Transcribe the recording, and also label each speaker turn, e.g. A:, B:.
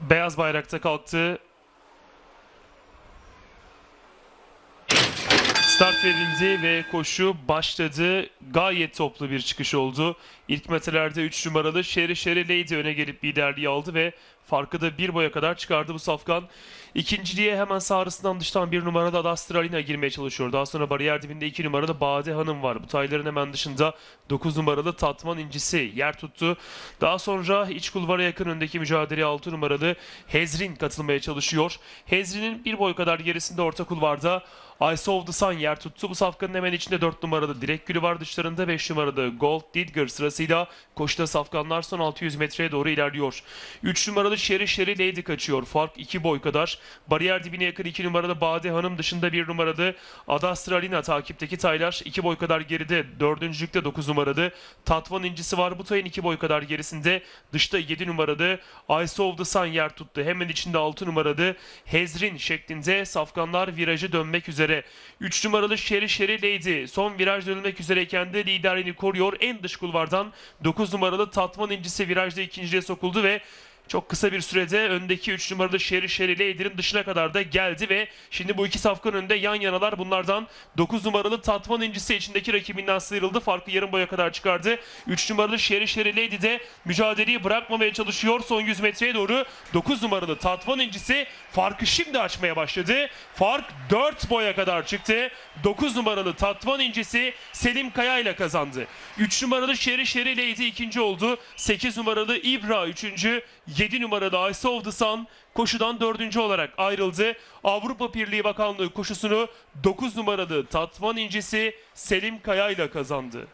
A: beyaz bayrakta kalktı. Start verildi ve koşu başladı. Gayet toplu bir çıkış oldu. İlk metrelerde 3 numaralı Şeri Şeri Lady öne gelip liderliği aldı ve farkı da bir boya kadar çıkardı bu safkan. İkinciliğe hemen sağrısından dıştan bir numaralı Adastralina girmeye çalışıyor. Daha sonra bariyer dibinde 2 numaralı Bade Hanım var. Bu tayların hemen dışında 9 numaralı Tatman İncisi yer tuttu. Daha sonra iç kulvara yakın öndeki mücadeleye 6 numaralı Hezrin katılmaya çalışıyor. Hezrin'in bir boy kadar gerisinde orta kulvarda Ice of the Sun yer tuttu. Bu safkanın hemen içinde 4 numaralı Direk Gülü var dışlarında 5 numaralı Gold Didger sırasıyla koşuda safkanlar son 600 metreye doğru ilerliyor. 3 numaralı Şeri Şeri Lady kaçıyor. Fark 2 boy kadar. Bariyer dibine yakın 2 numaralı Bade Hanım dışında 1 numaralı Adastralina takipteki taylar 2 boy kadar geride. Dördüncülükte 9 numaralı Tatvan incisi var. Bu tayın 2 boy kadar gerisinde. Dışta 7 numaralı Ice of the Sun yer tuttu. Hemen içinde 6 numaralı Hezrin şeklinde safkanlar virajı dönmek üzere. 3 numaralı Şeri Şeri Lady son viraj dönülmek üzereyken de liderliğini koruyor. En dış kulvardan 9 numaralı Tatvan incisi virajda ikinciliğe sokuldu ve çok kısa bir sürede öndeki 3 numaralı Şeri Şeri Lady'nin dışına kadar da geldi ve şimdi bu iki safkan önünde yan yanalar. Bunlardan 9 numaralı Tatvan incisi içindeki rakibinden sıyrıldı. Farkı yarım boya kadar çıkardı. 3 numaralı Şeri Şeri Lady de mücadeleyi bırakmamaya çalışıyor. Son 100 metreye doğru 9 numaralı Tatvan incisi farkı şimdi açmaya başladı. Fark 4 boya kadar çıktı. 9 numaralı Tatvan incisi Selim Kaya ile kazandı. 3 numaralı Şeri Şeri Lady ikinci oldu. 8 numaralı İbra üçüncü. 7 numaralı Ice of the Sun koşudan dördüncü olarak ayrıldı. Avrupa Birliği Bakanlığı koşusunu 9 numaralı Tatvan incisi Selim Kaya ile kazandı.